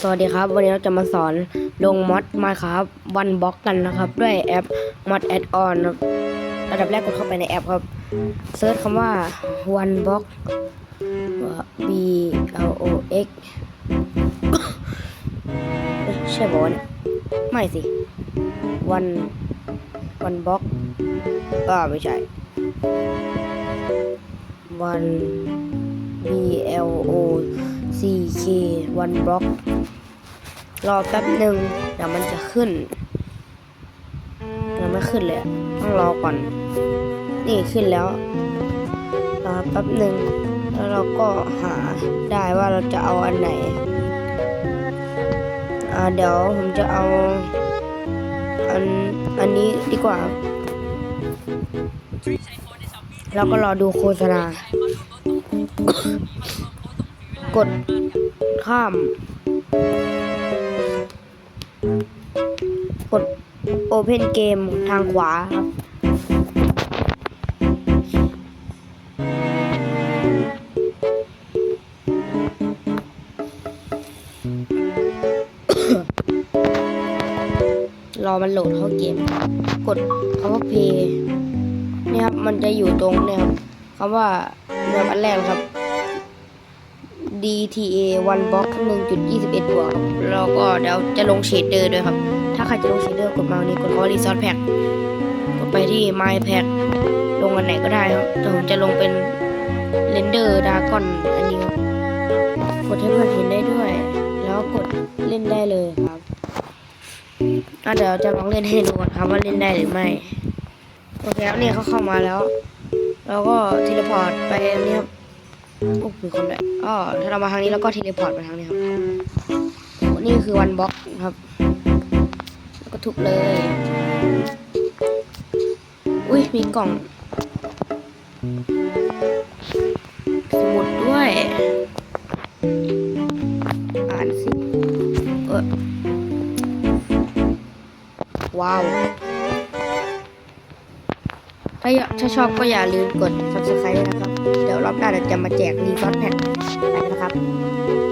สวัสดีครับ วันนี้เราจะมาสอนลงมอดมาครับวันบล็อกกันนะครับ ด้วยแอป Mod Add On ครับระดับแรกกดเข้าไปในแอปครับเซิร์ชคำว่า one block b l o x ใช่บอกว่าวเนี่ยไม่สิ one one block อ่าไม่ใช่ one b l o c k one block รอแป๊บหนึ่งเดี๋ยวมันจะขึ้นยังไม่ขึ้นเลยต้องรอก่อน นี่ขึ้นแล้วรอแป๊บหนึ่งแล้วเราก็หาได้ว่าเราจะเอาอันไหนอ่าเดี๋ยวผมจะเอาอันอันนี้ดีกว่า แล้วก็รอดูโฆษณา กดข้าม กด Open Game ทางขวาครับ รอมันโหลดเข้าเกม กดคำว่า Play นี่ครับ มันจะอยู่ตรงเนี่ยครับคำว่าเนี่ยอันแรกครับ DTA one box 1.21บวกแล้วก็เดี๋ยวจะลงเชดเดอร์ด้วยครับ ถ้าใครจะลงเชดเดอร์กดมาวันนี้กดคำว่า Resource Pack กดไปที่ My Pack ลงอันไหนก็ได้ครับแต่ผมจะลงเป็น Render Dragon อันนี้ครับ กดให้เพื่อนเห็นได้ด้วย แล้วกดเล่นได้เลยครับอะเดี๋ยวจะลองเล่นให้ดูก่อนครับว่าเล่นได้หรือไม่โอเคแล้วนี่เขาเข้ามาแล้ว แล้วก็เทเลพอร์ตไปนนี้ครับ โอ้มีคนด้วยอ๋อถ้าเรามาทางนี้แล้วก็เทเลพอร์ตไปทางนี้ครับนี่คือวันบล็อกครับ แล้วก็ทุบเลย อุ้ยมีกล่อง สมุดด้วย อ่านสิเออว้าว ถ้าถ้าชอบก็อย่าลืมกด subscribe ด้วยนะครับ จะมาแจกรีซอสแพ็คไปนะครับ